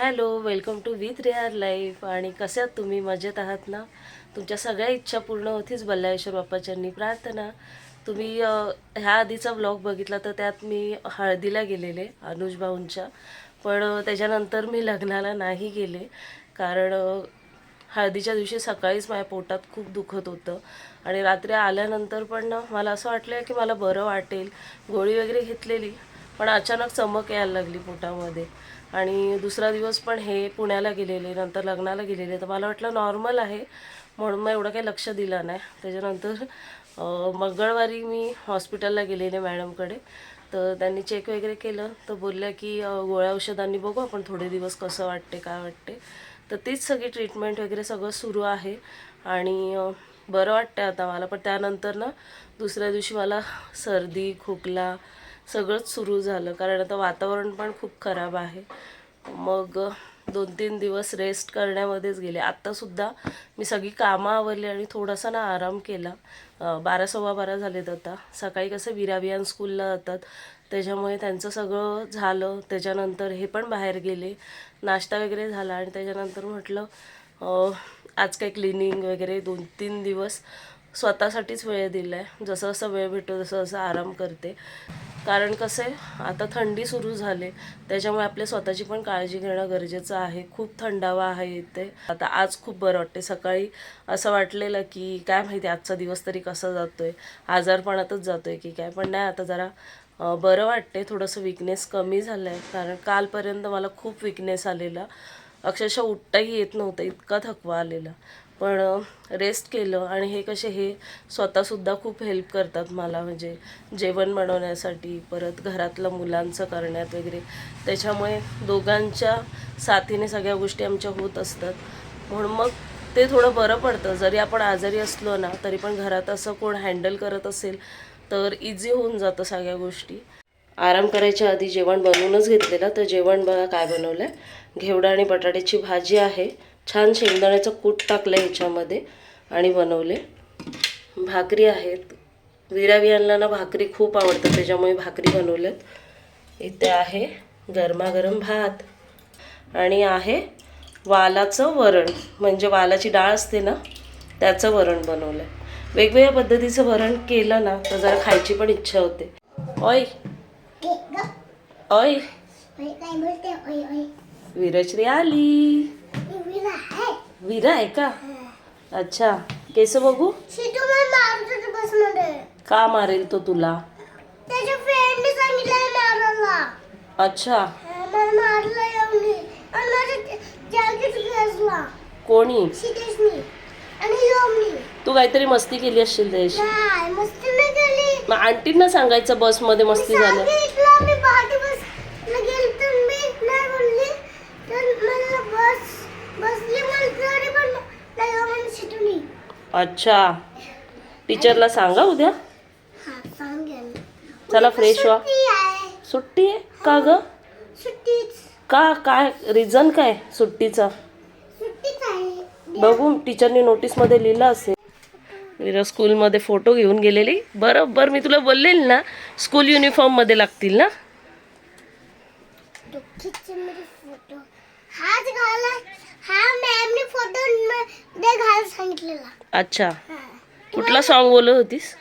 Hello welcome to with रिहार life. आणि कसे आहात तुम्ही? मजेत आहात ना? तुमच्या सगळ्या इच्छा पूर्ण होतीच बल्लाळेश्वर बाप्पाच्यांनी. प्रार्थना. तुम्ही ह्या आधीचा ब्लॉग बघितला तर त्यात मी हळदीला गेलेले अनुज भाऊंच्या. पण त्याच्यानंतर मी लग्नाला नाही गेले. कारण हळदीच्या दिवशी सकाळीच माझ्या पोटात खूप दुखत होतं. आणि रात्री आल्यानंतर पण मला असं वाटलं की मला बरं वाटेल. गोळी वगैरे घेतलेली पण अचानक चमक यायला लागली पोटामध्ये. आणि दुसरा दिवस पण हे पुण्याला गेलेले नंतर लग्नाला गेलेले. तर मला वाटलं नॉर्मल आहे म्हणून मग एवढं काही लक्ष दिलं नाही. त्याच्यानंतर मंगळवारी मी हॉस्पिटलला गेलेले मॅडमकडे तर त्यांनी चेक वगैरे केलं. तर बोलल्या की गोळ्या औषधांनी बघू आपण थोडे दिवस कसं वाटते काय वाटते. तर तीच सगळी ट्रीटमेंट वगैरे सगळं सुरू आहे. आणि बरं वाटतं आता मला. पण त्यानंतर ना दुसऱ्या दिवशी मला सर्दी खोकला सगळंच सुरू झालं. कारण आता वातावरण पण खूप खराब आहे. मग दोन तीन दिवस रेस्ट करण्यामध्येच गेले. आत्तासुद्धा मी सगळी कामं आवरली आणि थोडासा ना आराम केला. बारा सव्वा बारा झालेत आता. सकाळी कसं विरावियान स्कूलला जातात. त्याच्यामुळे त्यांचं सगळं झालं. त्याच्यानंतर हे पण बाहेर गेले. नाश्ता वगैरे झाला आणि त्याच्यानंतर म्हटलं आज काय क्लिनिंग वगैरे दोन तीन दिवस स्वतःसाठीच वेळ दिला आहे जसं जसं वेळ भेटतो तसं जसं आराम करते. कारण कसं आहे आता थंडी सुरू झाली. त्याच्यामुळे आपल्या स्वतःची पण काळजी घेणं गरजेचं आहे. खूप थंडावा आहे इथे. आता आज खूप बरं वाटते सकाळी असं वाटलेलं की काय माहिती आजचा दिवस तरी कसा जातोय. आजारपणातच जातोय की काय. पण नाही आता जरा बरं वाटते थोडंसं विकनेस कमी झालं आहे कारण कालपर्यंत मला खूप विकनेस आलेला. अक्षरशः उठताही येत नव्हतं. इतका थकवा आलेला. पण रेस्ट केलं आणि हे कसे हे स्वतःसुद्धा खूप हेल्प करतात मला. म्हणजे जेवण बनवण्यासाठी परत घरातलं मुलांचं करण्यात वगैरे. त्याच्यामुळे दोघांच्या साथीने सगळ्या गोष्टी आमच्या होत असतात. म्हणून मग ते थोडं बरं पडतं. जरी आपण आजारी असलो ना तरी पण घरात असं कोण हँडल करत असेल तर इझी होऊन जातं सगळ्या गोष्टी. आराम करायच्या आधी जेवण बनवूनच घेतलेलं. तर जेवण बघा काय बनवलं आहे घेवडा आणि बटाट्याची भाजी आहे. छान शेंगदाण्याचं कूट टाकलं आहे ह्याच्यामध्ये आणि बनवले. भाकरी आहेत. विरावियांना ना भाकरी खूप आवडतात त्याच्यामुळे भाकरी बनवल्यात. इथे आहे गरमागरम भात. आणि आहे वालाचं वरण. म्हणजे वालाची डाळ असते ना त्याचं वरण बनवलं आहे वेगवेगळ्या पद्धतीचं वरण केलं ना तर जरा खायची पण इच्छा होते. ओय. ओय. विरश्री आली. विरा आहे का अच्छा केस बघू? का मारेल तो तुला? अच्छा। कोणी? तू काहीतरी मस्ती केली असशील त्याशी मग आंटींना सांगायचं बसमध्ये मस्ती झालं सांगितलं मी पहाटे बस गेली तर मी नाही बोलली तर मला बस बसली मला तरी पण नाही योमनी शिटूनी अच्छा. टीचरला सांगा उद्या. हा चला फ्रेश व्हा. सुट्टी आहे. का ग? का काय रिझन काय सुट्टीचा? बघू टीचरनी नोटीसमध्ये लिहिलं असेल. विरा स्कूलमध्ये फोटो घेऊन गेलेली. बरोबर मी तुला बोललेली ना स्कूल युनिफॉर्ममध्ये लागतील ना? हा मॅमने फोटो मध्ये घाल सांगितलेला. अच्छा. कुठला सॉन्ग बोलत होतीस?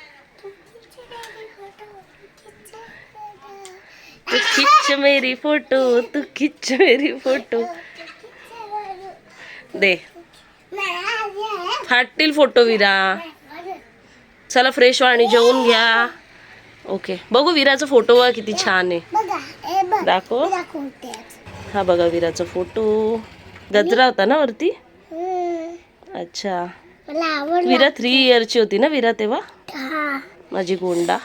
तू खिच्च मेरी फोटो तू खिच्च मेरी फोटो. दे. फाटतील फोटो विरा. चला फ्रेश व्हा आणि जेवून घ्या. ओके बघू विराचा फोटो किती छान आहे. हे दाखव. हा बघा विराचा फोटो गजरा होता ना वरती? अच्छा. विरा थ्री इयरची होती ना विरा तेव्हा? माझी गोंडा.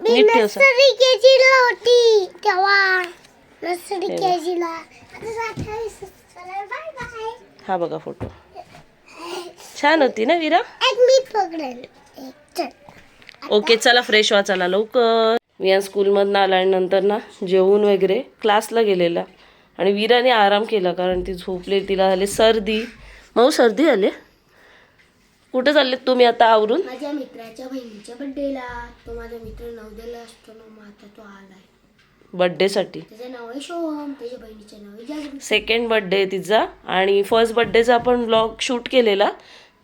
नीट ठेव सर. होती तेव्हा नर्सरी बाय बाय हा बघा फोटो. छान होती ना विरा? एक मी पकडेल एक चल ओके चला फ्रेश व्हा चला लवकर विया स्कूलमधनं आल्यानंतर ना जेवून वगैरे क्लासला गेलेला. आणि वीराने आराम केला कारण ती झोपली तिला झाली सर्दी. मऊ सर्दी झाली कुठे चाललेत तुम्ही आता आवरून? माझ्या मित्राच्या बहिणीच्या बर्थडेला तो माझा मित्र नवदेला असतो ना मग आता तो आलाय. बड्डेसाठी त्याचं नाव आहे त्याच्या बहिणीचं नाव आहे जागृती. सेकंड बड्डे तिचा. आणि फर्स्ट बड्डेचा आपण ब्लॉग शूट केलेला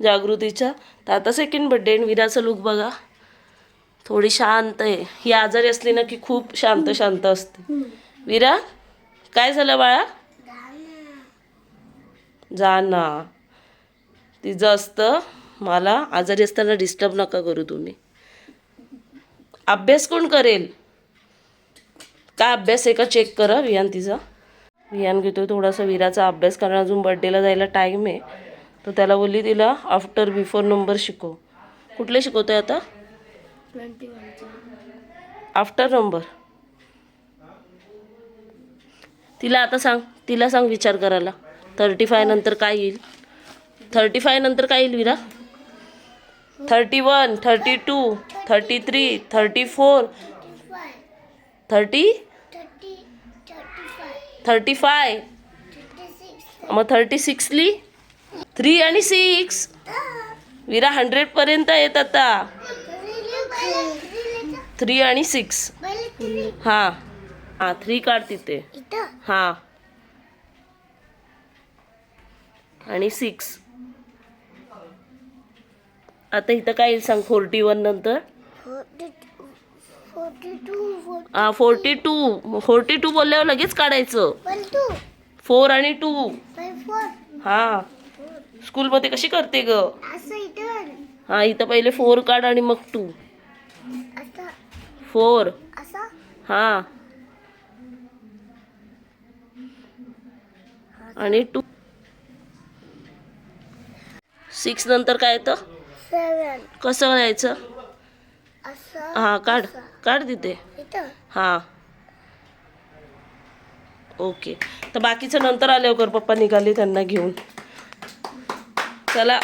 जागृतीचा तर आता सेकंड बड्डे आणि विराचा लुक बघा. थोडी शांत आहे. ही आजारी असली ना की खूप शांत शांत असते विरा? काय झालं बाळा? जा ना. तिचं असतं मला आजारी असताना डिस्टर्ब नका करू तुम्ही. अभ्यास कोण करेल? काय अभ्यास आहे का? चेक करा विहान तिचा. विहान घेतोय थोडासा विराचा अभ्यास कारण अजून बड्डेला जायला टाईम आहे. तर त्याला बोलली तिला आफ्टर बिफोर नंबर शिकव. कुठले शिकवतोय आता? आफ्टर नंबर तिला आता सांग तिला सांग विचार करायला. थर्टी फाय नंतर काय येईल? थर्टी फाय नंतर काय येईल Vira? Thirty one thirty two thirty three thirty four thirty thirty five मग थर्टी सिक्सली थ्री आणि सिक्स विरा हंड्रेडपर्यंत येत आता. थ्री आणि सिक्स हां. हां थ्री काढ तिथे. हां. आणि सिक्स आता इथं काय येईल सांग फोर्टी वन नंतर? फोर्टी फोर्टी टू फोर्टी हां फोर्टी टू फोर्टी टू बोलल्यावर लगेच काढायचं. फोर आणि टू हां. स्कूलमध्ये कशी करते ग? हां इथं पहिले फोर काढ आणि मग टू फोर हां. आणि टू सिक्स नंतर काय येतं? सेवन कसं यायचं असं हां काढ. काढ तिथे. हां. ओके तर बाकीचं नंतर आल्यावर पप्पा निघाले त्यांना घेऊन. चला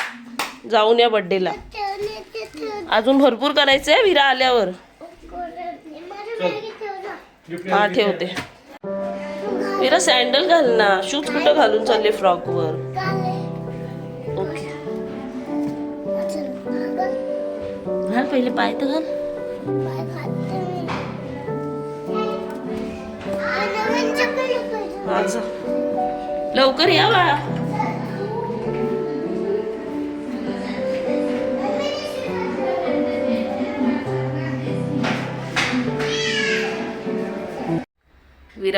जाऊन या बड्डेला अजून भरपूर करायचं आहे विरा आल्यावर. हा ठेवते. विरा सँडल घाल ना. शूज कुठं घालून चालले फ्रॉकवर ओके घाल पहिले पाय तर घाल. लवकर या बाळा.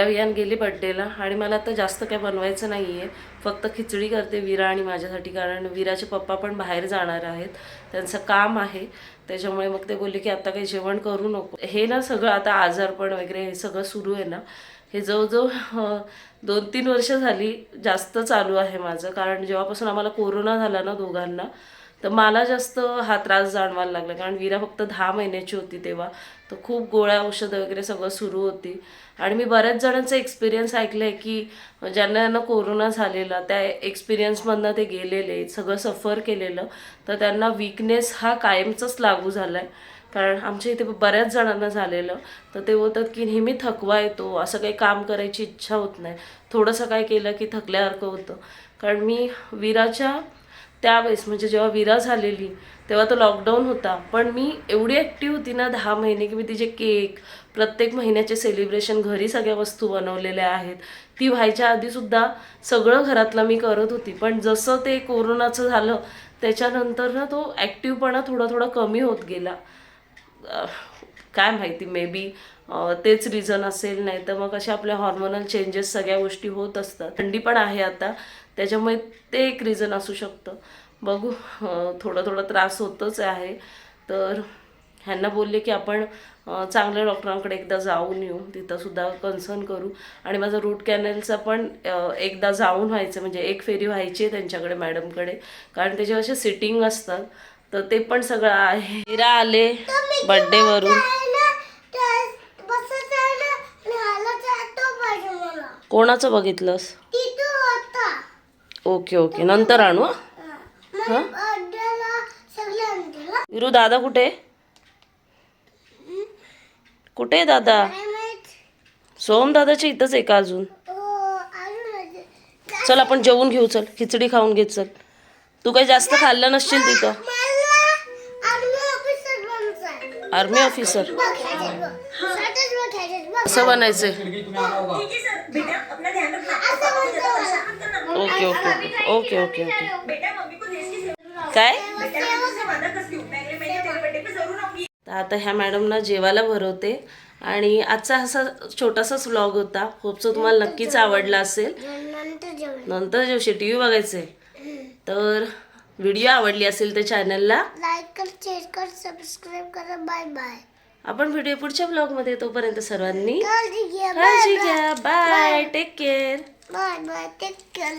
विरा विहान गेली बड्डेला आणि मला आता जास्त काय बनवायचं नाही आहे फक्त खिचडी करते विरा आणि माझ्यासाठी कारण विराचे पप्पा पण बाहेर जाणार आहेत. त्यांचं काम आहे. त्याच्यामुळे मग ते बोलले की आता काही जेवण करू नको. हे ना सगळं आता आजारपण वगैरे हे सगळं सुरू आहे ना. हे जवळजवळ दोन तीन वर्ष झाली जास्त चालू आहे माझं. कारण जेव्हापासून आम्हाला कोरोना झाला ना दोघांना तर मला जास्त हा त्रास जाणवायला लागला कारण वीरा फक्त दहा महिन्याची होती तेव्हा. तर खूप गोळ्या औषधं वगैरे सगळं सुरू होती. आणि मी बऱ्याच जणांचा एक्सपिरियन्स ऐकलं आहे की ज्यांना यांना कोरोना झालेला त्या एक्सपिरियन्समधनं ते गेलेले सगळं सफर केलेलं. तर त्यांना विकनेस हा कायमचाच लागू झाला आहे कारण आमच्या इथे बऱ्याच जणांना झालेलं. तर ते बोलतात की नेहमी थकवा येतो. असं काही काम करायची इच्छा होत नाही. थोडंसं काय केलं की थकल्यासारखं होतं. कारण मी विराच्या त्यावेळेस म्हणजे जेव्हा विरा झालेली तेव्हा तो लॉकडाऊन होता. पण मी एवढी ॲक्टिव्ह होती ना दहा महिने की मी तिचे केक प्रत्येक महिन्याचे सेलिब्रेशन घरी सगळ्या वस्तू बनवलेल्या आहेत. ती व्हायच्या आधीसुद्धा सगळं घरातलं मी करत होती. पण जसं ते कोरोनाचं झालं त्याच्यानंतर ना तो ॲक्टिव्हपणा थोडा थोडा कमी होत गेला. काय माहिती मे बी तेच रिझन असेल नाही तर मग अशा आपल्या हॉर्मोनल चेंजेस सगळ्या गोष्टी होत असतात. थंडी पण आहे आता. त्याच्यामुळे ते एक रिझन असू शकतं. बघू थोडा थोडा त्रास होतच आहे. तर ह्यांना बोलले की आपण चांगल्या डॉक्टरांकडे एकदा जाऊन येऊ. तिथं सुद्धा कन्सर्न करू. आणि माझं रूट कॅनलचा पण एकदा जाऊन व्हायचं. म्हणजे एक फेरी व्हायची आहे त्यांच्याकडे मॅडमकडे. कारण त्याचे असे सिटिंग असतात. तर ते पण सगळं आहे. हिरा आले बर्थडे वरून. आहे ओके ओके नंतर आणू हं? विरू दादा कुठे? कुठे आहे दादा? सोहम दादाच्या इथंच आहे का अजून? हो आहे. चल आपण जेवून घेऊ चल. खिचडी खाऊन घे चल. तू काही जास्त खाल्लं नसशील तिथं. Army officer. असं बनायचंय. Okay okay okay. Okay okay. काय? तर आता ह्या मॅडमना जेवायला भरवते. आणि आजचा असा छोटासाच व्लॉग होता. होपसो तुम्हाला नक्कीच आवडला असेल. नंतर जेवशी टी व्ही बघायचे. तर व्हिडिओ आवडली असेल तर चॅनलला लाईक कर शेअर कर सबस्क्राईब करा. Bye bye. आपण व्हिडिओ पुढच्या ब्लॉगमध्ये तोपर्यंत सर्वांनी काळजी घ्या. Bye take care bye bye take care